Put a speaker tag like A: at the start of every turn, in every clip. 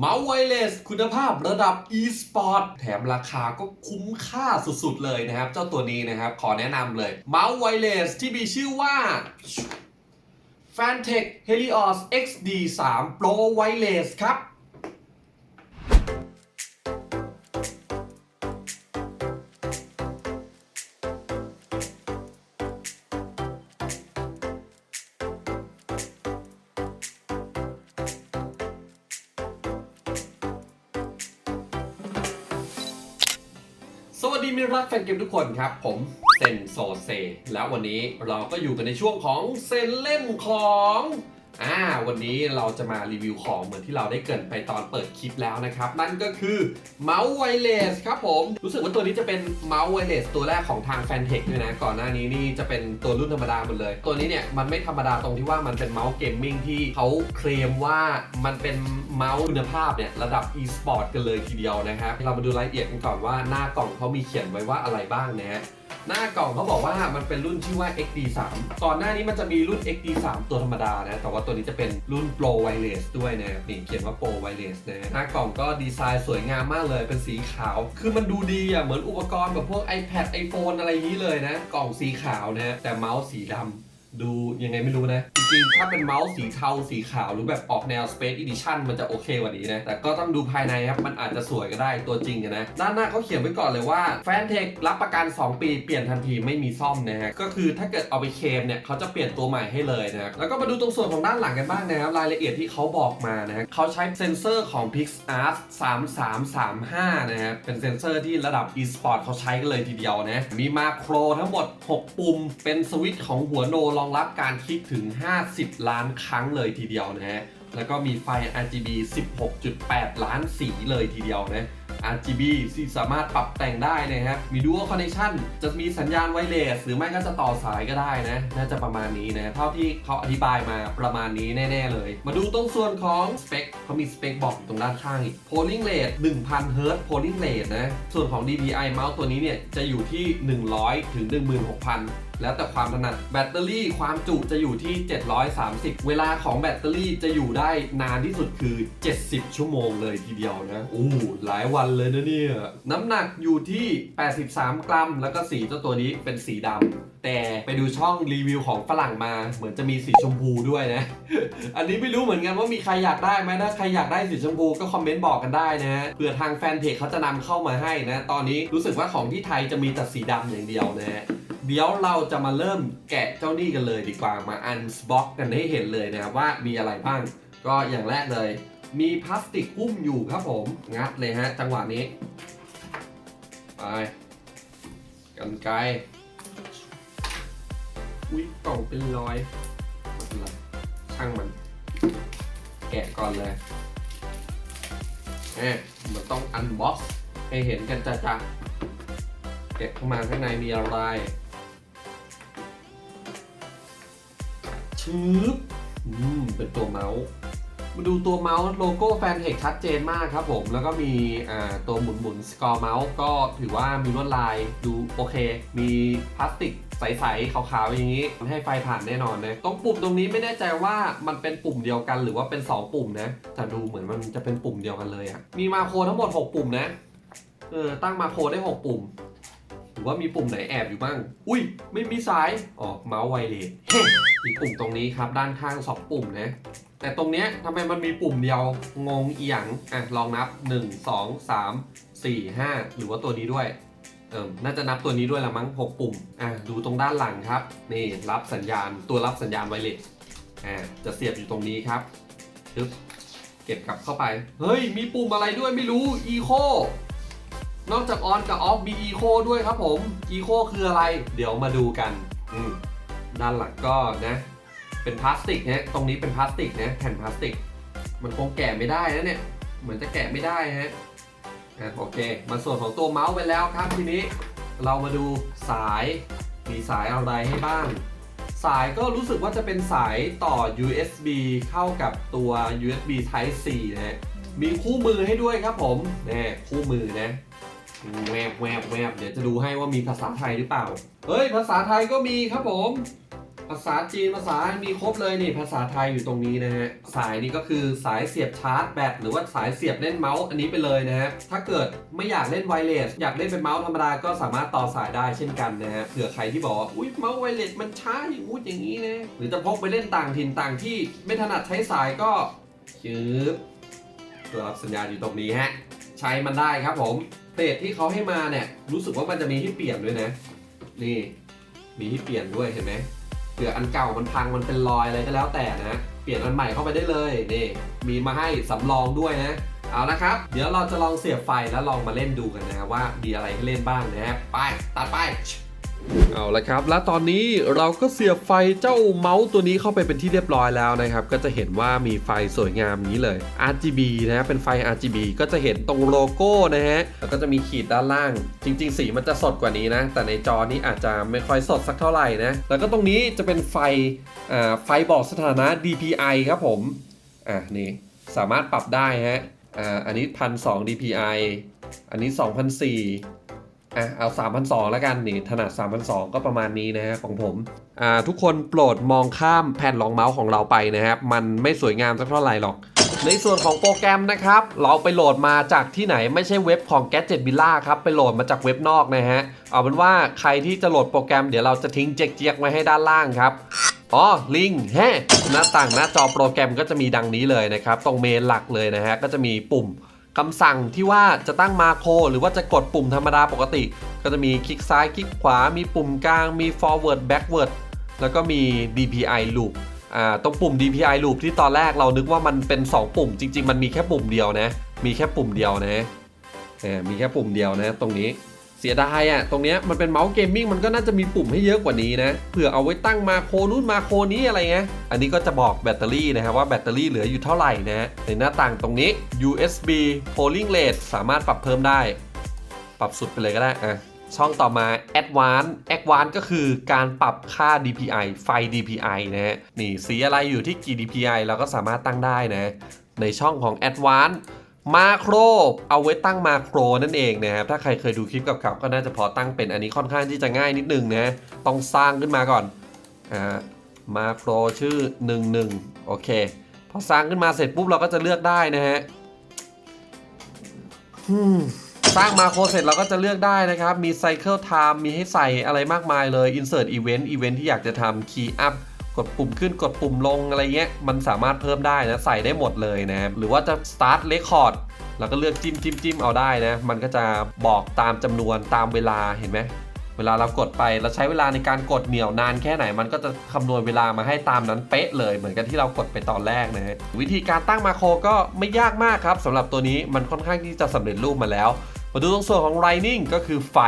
A: เมาส์ไวเลสคุณภาพระดับ e-sport แถมราคาก็คุ้มค่าสุดๆเลยนะครับ เจ้าตัวนี้นะครับ ขอแนะนำเลย เมาส์ไวเลสที่มีชื่อว่า Fantech Helios XD 3 Pro Wireless ครับ วัสดีมิรรักแฟนเกมทุกคนครับ ผมเซนโซเซ แล้ววันนี้เราก็อยู่กันในช่วงของเซนเล่นของ อ่าวันนี้เราจะมารีวิวของเหมือนที่เราได้เกินไปตอนเปิดคลิปแล้วนะครับ นั่นก็คือเมาส์ไวเลสครับผม รู้สึกว่าตัวนี้จะเป็นเมาส์ไวเลสตัวแรกของทางแฟนเทคด้วยนะ ก่อนหน้านี้นี่จะเป็นตัวรุ่นธรรมดาหมดเลย ตัวนี้เนี่ยมันไม่ธรรมดาตรงที่ว่ามันเป็นเมาส์เกมมิ่งที่เขาเคลมว่ามันเป็นเมาส์คุณภาพเนี่ยระดับ e-sport กันเลยทีเดียวนะครับเรามาดูรายละเอียดกันก่อนว่าหน้ากล่องเขามีเขียนไว้ว่าอะไรบ้างนะฮะ หน้ากล่องเขาบอกว่ามันเป็นรุ่นชื่อว่า XD3 ก่อนหน้านี้มันจะมีรุ่น XD3 ตัวธรรมดานะ แต่ว่าตัวนี้จะเป็นรุ่น Pro Wireless ด้วยนะนี่เขียนว่า Pro Wireless นะหน้ากล่องก็ดีไซน์สวยงามมากเลยเป็นสีขาว คือมันดูดีอะเหมือนอุปกรณ์แบบพวก iPad iPhone อะไรนี้เลยนะ กล่องสีขาวนะ แต่เมาส์สีดำ ดูยังไงไม่รู้นะ จริงๆ ถ้าเป็นเมาส์สีเทาสีขาวหรือแบบออกแนว Space Edition มันจะโอเคกว่านี้นะ แต่ก็ต้องดูภายในครับ มันอาจจะสวยก็ได้ตัวจริงนะ ด้านหน้าเขาเขียนไว้ก่อนเลยว่าแฟนเทครับประกัน 2 ปีเปลี่ยนทันทีไม่มีซ่อมนะฮะ ก็คือถ้าเกิดเอาไปเคมเนี่ยเขาจะเปลี่ยนตัวใหม่ให้เลยนะแล้วก็มาดูตรงส่วนของด้านหลังกันบ้างนะครับรายละเอียดที่เขาบอกมานะฮะเขาใช้เซนเซอร์ของ PixArt 3335นะฮะเป็นเซนเซอร์ที่ระดับ e-sport เขาใช้กันเลยทีเดียวนะมีมาโครทั้งหมด 6 ปุ่มเป็นสวิตช์ของหัวโนรองรับการคลิกถึง 50 ล้านครั้งเลยทีเดียวนะฮะ แล้วก็มีไฟ RGB 16.8 ล้านสีเลยทีเดียวนะ RGB ที่สามารถปรับแต่งได้นะครับ มี Dual Connection จะมีสัญญาณไวเลสหรือไม่ก็จะต่อสายก็ได้นะ น่าจะประมาณนี้นะ เท่าที่เขาอธิบายมาประมาณนี้แน่ๆเลย มาดูตรงส่วนของสเปคเขามีสเปคบอกอยู่ตรงด้านข้างอีก Polling Rate 1000 Hz Polling Rate นะ ส่วนของ DPI เมาส์ตัวนี้เนี่ยจะอยู่ที่ 100 ถึง 16,000 แล้วแต่ความถนัดแบตเตอรี่ความจุจะอยู่ที่ 730 เวลาของแบตเตอรี่จะอยู่ได้นานที่สุดคือ 70 ชั่วโมงเลยทีเดียวนะโอ้หลายวันเลยนะเนี่ย น้ำหนักอยู่ที่ 83 กรัม แล้วก็สีเจ้าตัวนี้เป็นสีดำแต่ไปดูช่องรีวิวของฝรั่งมาเหมือนจะมีสีชมพูด้วยนะ อันนี้ไม่รู้เหมือนกันว่ามีใครอยากได้ไหมถ้าใครอยากได้สีชมพูก็คอมเมนต์บอกกันได้นะเผื่อทางแฟนเพจเขาจะนำเข้ามาให้นะ ตอนนี้รู้สึกว่าของที่ไทยจะมีแต่สีดำอย่างเดียวนะ เดี๋ยวเราจะมาเริ่มแกะเจ้านี่กันเลยดีกว่ามาอันบ็อกกันให้เห็นเลยนะครับว่ามีอะไรบ้าง ก็อย่างแรกเลย มีพลาสติกหุ้มอยู่ครับผม งัดเลยฮะ จังหวะนี้ ไปกันไกลอุ้ยกล่องเป็นรอยไม่เป็นไรช่างมัน แกะก่อนเลยแหมมันต้องอันบ็อกให้เห็นกันจ้าๆเก็บเข้ามาข้างในมีอะไร ชืบอืมเป็นตัวเมาส์มาดูตัวเมาส์โลโก้แฟนเทคชัดเจนมากครับผม แล้วก็มีอ่าตัวหมุนหมุนสกอร์เมาส์ก็ถือว่ามีลวดลายดูโอเค มีพลาสติกใสๆขาวๆอย่างนี้ให้ไฟผ่านแน่นอนนะตรงปุ่มตรงนี้ไม่แน่ใจว่ามันเป็นปุ่มเดียวกันหรือว่าเป็น 2 ปุ่มนะแต่ดูเหมือนมันจะเป็นปุ่มเดียวกันเลยอะมีมาโครทั้งหมด 6 ปุ่มนะเออตั้งมาโครได้ 6 ปุ่ม รือว่ามีปุ่มไหนแอบอยู่บ้าง อุ้ย ไม่มีสาย อ๋อ เมาส์ไวเลสเฮ้มีปุ่มตรงนี้ครับ ด้านข้าง 2 ปุ่มนะ แต่ตรงเนี้ยทำไมมันมีปุ่มเดียว งงอีหยัง อะ ลองนับ 1 2 3 4 5 หรือว่าตัวนี้ด้วย เออน่าจะนับตัวนี้ด้วยละมั้ง 6 ปุ่ม อะ ดูตรงด้านหลังครับ นี่ รับสัญญาณ ตัวรับสัญญาณไวเลส อ่าจะเสียบอยู่ตรงนี้ครับ เก็บกลับเข้าไป เฮ้ย มีปุ่มอะไรด้วยไม่รู้ อีโค นอกจากออนกับออฟมีอีโคด้วยครับผมอีโคคืออะไร เดี๋ยวมาดูกันด้านหลังก็นะ เป็นพลาสติกนะตรงนี้เป็นพลาสติกนะแผ่นพลาสติก มันคงแกะไม่ได้นะเนี่ยเหมือนจะแกะไม่ได้ฮะอะโอเค มาส่วนของตัวเมาส์ไปแล้วครับทีนี้ เรามาดูสายมีสายอะไรให้บ้าง สายก็รู้สึกว่าจะเป็นสายต่อ USB เข้ากับตัว USB Type C นะฮะมีคู่มือให้ด้วยครับผมนี่คู่มือนะ แวบแวบแวบเดี๋ยวจะดูให้ว่ามีภาษาไทยหรือเปล่า เฮ้ย ภาษาไทยก็มีครับผม ภาษาจีนภาษามีครบเลยนี่ ภาษาไทยอยู่ตรงนี้นะฮะ สายนี้ก็คือสายเสียบชาร์จแบตหรือว่าสายเสียบเล่นเมาส์อันนี้ไปเลยนะฮะ ถ้าเกิดไม่อยากเล่นไวเลสอยากเล่นเป็นเมาส์ธรรมดาก็สามารถต่อสายได้เช่นกันนะฮะ เผื่อใครที่บอกว่าอุ้ยเมาส์ไวเลสมันช้าอย่างงู้อย่างนี้นะ หรือจะพกไปเล่นต่างถิ่นต่างที่ไม่ถนัดใช้สายก็ชืบตัวรับสัญญาณอยู่ตรงนี้ฮะ ใช้มันได้ครับผมเตจที่เขาให้มาเนี่ยรู้สึกว่ามันจะมีที่เปลี่ยนด้วยนะ นี่ มีที่เปลี่ยนด้วยเห็นไหมเผื่ออันเก่ามันพังมันเป็นรอยอะไรก็แล้วแต่นะ เปลี่ยนอันใหม่เข้าไปได้เลยนี่มีมาให้สำรองด้วยนะเอาละครับ เดี๋ยวเราจะลองเสียบไฟแล้วลองมาเล่นดูกันนะว่ามีอะไรให้เล่นบ้างนะไปตัดไป เอาละครับ และตอนนี้เราก็เสียบไฟเจ้าเมาส์ตัวนี้เข้าไปเป็นที่เรียบร้อยแล้วนะครับ ก็จะเห็นว่ามีไฟสวยงามนี้เลย RGB นะ เป็นไฟ RGB ก็จะเห็นตรงโลโก้นะฮะ แล้วก็จะมีขีดด้านล่าง จริง ๆ สีมันจะสดกว่านี้นะ แต่ในจอนี้อาจจะไม่ค่อยสดสักเท่าไหร่นะ แล้วก็ตรงนี้จะเป็นไฟไฟบอกสถานะ DPI ครับผม อะนี่ สามารถปรับได้ฮะ อ่า อันนี้พันสอง DPI อันนี้2,004 อะเอา 3,200แล้วกันนี่ถนัด3,200 ก็ประมาณนี้นะฮะของผมอ่าทุกคนโปรดมองข้ามแผ่นรองเมาส์ของเราไปนะครับ มันไม่สวยงามสักเท่าไหร่หรอก ในส่วนของโปรแกรมนะครับ เราไปโหลดมาจากที่ไหนไม่ใช่เว็บของ Gadget Villa ครับ ไปโหลดมาจากเว็บนอกนะฮะเอาเป็นว่าใครที่จะโหลดโปรแกรมเดี๋ยวเราจะทิ้งเจ๊กๆไว้ให้ด้านล่างครับอ๋อ ลิงแฮะหน้าต่างหน้าจอโปรแกรมก็จะมีดังนี้เลยนะครับ ตรงเมนหลักเลยนะฮะ ก็จะมีปุ่ม คำสั่งที่ว่าจะตั้งมาโครหรือว่าจะกดปุ่มธรรมดาปกติ ก็จะมีคลิกซ้ายคลิกขวา มีปุ่มกลาง มี forward backward แล้วก็มี DPI loop อ่าตรงปุ่ม DPI loop ที่ตอนแรกเรานึกว่ามันเป็น 2 ปุ่ม จริง ๆ มันมีแค่ปุ่มเดียวนะ มีแค่ปุ่มเดียวนะมีแค่ปุ่มเดียวนะตรงนี้ เสียดายอะตรงเนี้ยมันเป็นเมาส์เกมมิ่งมันก็น่าจะมีปุ่มให้เยอะกว่านี้นะเผื่อเอาไว้ตั้งมาโคนู้นมาโคนี้อะไรเงี้ยอันนี้ก็จะบอกแบตเตอรี่นะครับว่าแบตเตอรี่เหลืออยู่เท่าไหร่นะในหน้าต่างตรงนี้ USB polling rate สามารถปรับเพิ่มได้ ปรับสุดไปเลยก็ได้อะช่องต่อมา Advanced Advanced ก็คือการปรับค่า DPI ไฟ DPI นะฮะนี่สีอะไรอยู่ที่กี่ DPI เราก็สามารถตั้งได้นะ ในช่องของ Advanced มาโครเอาไว้ตั้งมาโครนั่นเองนะครับ ถ้าใครเคยดูคลิปกับๆก็น่าจะพอตั้งเป็นอันนี้ค่อนข้างที่จะง่ายนิดนึงนะ ต้องสร้างขึ้นมาก่อนอ่ามาโครชื่อ 11 โอเค พอสร้างขึ้นมาเสร็จปุ๊บเราก็จะเลือกได้นะฮะสร้างมาโครเสร็จเราก็จะเลือกได้นะครับ มี Cycle Time มีให้ใส่อะไรมากมายเลย Insert Event Event ที่อยากจะทำ Key Up กดปุ่มขึ้นกดปุ่มลงอะไรเงี้ยมันสามารถเพิ่มได้นะใส่ได้หมดเลยนะครับหรือว่าจะ Start Record เราก็เลือกจิ้มจิ้มจิ้มเอาได้นะ มันก็จะบอกตามจำนวนตามเวลาเห็นไหมเวลาเรากดไปเราใช้เวลาในการกดเหนี่ยวนานแค่ไหน มันก็จะคำนวณเวลามาให้ตามนั้นเป๊ะเลย เหมือนกันที่เรากดไปตอนแรกนะฮะวิธีการตั้งมาโครก็ไม่ยากมากครับสำหรับตัวนี้มันค่อนข้างที่จะสำเร็จรูปมาแล้ว มาดูตรงส่วนของ Lightning ก็คือไฟ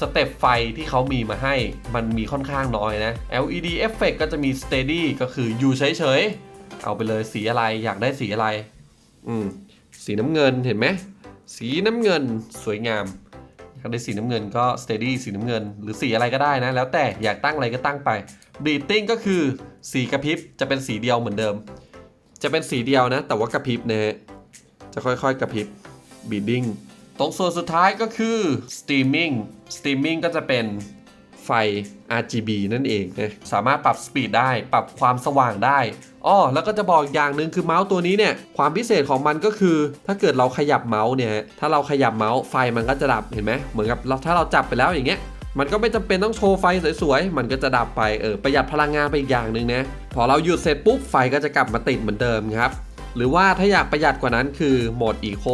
A: สเต็ปไฟที่เขามีมาให้มันมีค่อนข้างน้อยนะ LED Effect ก็จะมี Steady ก็คืออยู่เฉยๆ เอาไปเลยสีอะไรอยากได้สีอะไร อืม สีน้ำเงินเห็นไหม สีน้ำเงินสวยงาม อยากได้สีน้ำเงินก็ steady สีน้ำเงิน หรือสีอะไรก็ได้นะ แล้วแต่อยากตั้งอะไรก็ตั้งไป bleeding ก็คือสีกระพริบจะเป็นสีเดียวเหมือนเดิม จะเป็นสีเดียวนะ แต่ว่ากระพริบนะฮะจะค่อยๆกระพริบ bleeding ตรงส่วนสุดท้ายก็คือ steaming steaming ก็จะเป็นไฟ RGB นั่นเองนะสามารถปรับสปีดได้ ปรับความสว่างได้อ้อแล้วก็จะบอกอย่างหนึ่งคือเมาส์ตัวนี้เนี่ย ความพิเศษของมันก็คือ ถ้าเกิดเราขยับเมาส์เนี่ย ถ้าเราขยับเมาส์ไฟมันก็จะดับเห็นไหมเหมือนกับเราถ้าเราจับไปแล้วอย่างเงี้ย มันก็ไม่จำเป็นต้องโชว์ไฟสวยๆ มันก็จะดับไป เออ ประหยัดพลังงานไปอีกอย่างหนึ่งนะ พอเราหยุดเสร็จปุ๊บ ไฟก็จะกลับมาติดเหมือนเดิมครับ หรือว่าถ้าอยากประหยัดกว่านั้นคือโหมดอีโค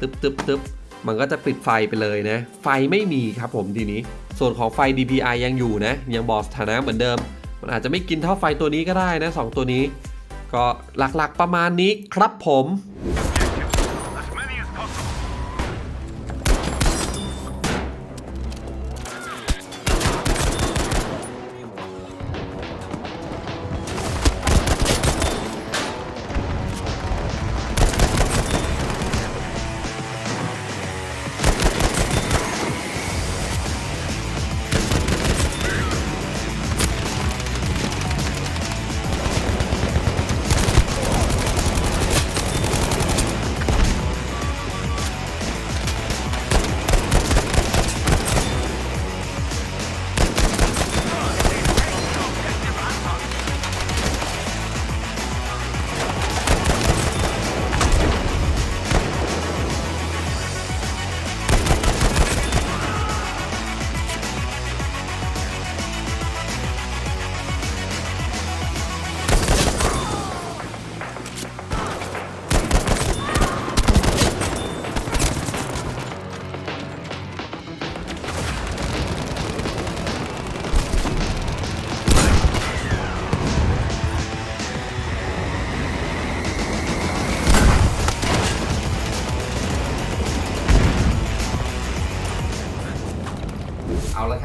A: ตึ๊บตึ๊บตึ๊บ มันก็จะปิดไฟไปเลยนะ ไฟไม่มีครับผมทีนี้ ส่วนของไฟ DPI ยังอยู่นะ ยังบอกสถานะเหมือนเดิม มันอาจจะไม่กินเท่าไฟตัวนี้ก็ได้นะสองตัวนี้ ก็หลักๆประมาณนี้ครับผม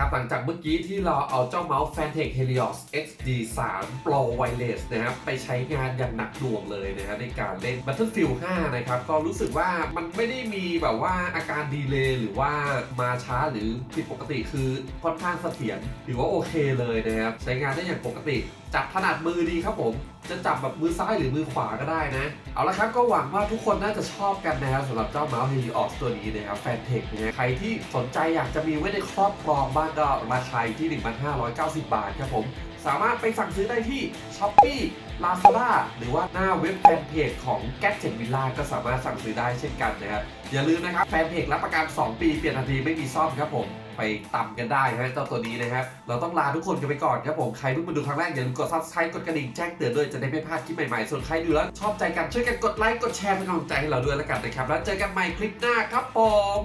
A: เอาละครับหลังจากเมื่อกี้ที่เราเอาเจ้าเมาส์ Fantech Helios XD 3 Pro Wireless นะครับไปใช้งานอย่างหนักหน่วงเลยนะครับในการเล่น Battlefield 5 นะครับ ก็รู้สึกว่ามันไม่ได้มีแบบว่าอาการดีเลย์หรือว่ามาช้าหรือผิดปกติคือค่อนข้างเสถียรหรือว่าโอเคเลยนะครับ ใช้งานได้อย่างปกติ จับถนัดมือดีครับผม จะจับแบบมือซ้ายหรือมือขวาก็ได้นะ เอาละครับก็หวังว่าทุกคนน่าจะชอบกันนะครับสำหรับเจ้าเมาส์ Helios ตัวนี้นะครับแฟนเทคนะฮะใครที่สนใจอยากจะมีไว้ในครอบครองบ้างก็ราคาอยู่ที่ 1,590 บาทครับผม สามารถไปสั่งซื้อได้ที่ Shopee Lazada หรือว่าหน้าเว็บแฟนเพจของ Gadget Villa ก็สามารถสั่งซื้อได้เช่นกันนะครับอย่าลืมนะครับแฟนเพจรับประกัน 2 ปีเปลี่ยนทันทีไม่มีซ่อมครับผม ไปตำกันได้นะเจ้าตัวนี้นะครับเราต้องลาทุกคนกันไปก่อนครับผมใครเพิ่งมาดูครั้งแรกอย่าลืมกดซับสไครต์กดกระดิ่งแจ้งเตือนด้วยจะได้ไม่พลาดคลิปใหม่ๆส่วนใครดูแล้วชอบใจกันช่วยกันกดไลค์กดแชร์เป็นกำลังใจให้เราด้วยแล้วกันนะครับแล้วเจอกันใหม่คลิปหน้าครับผม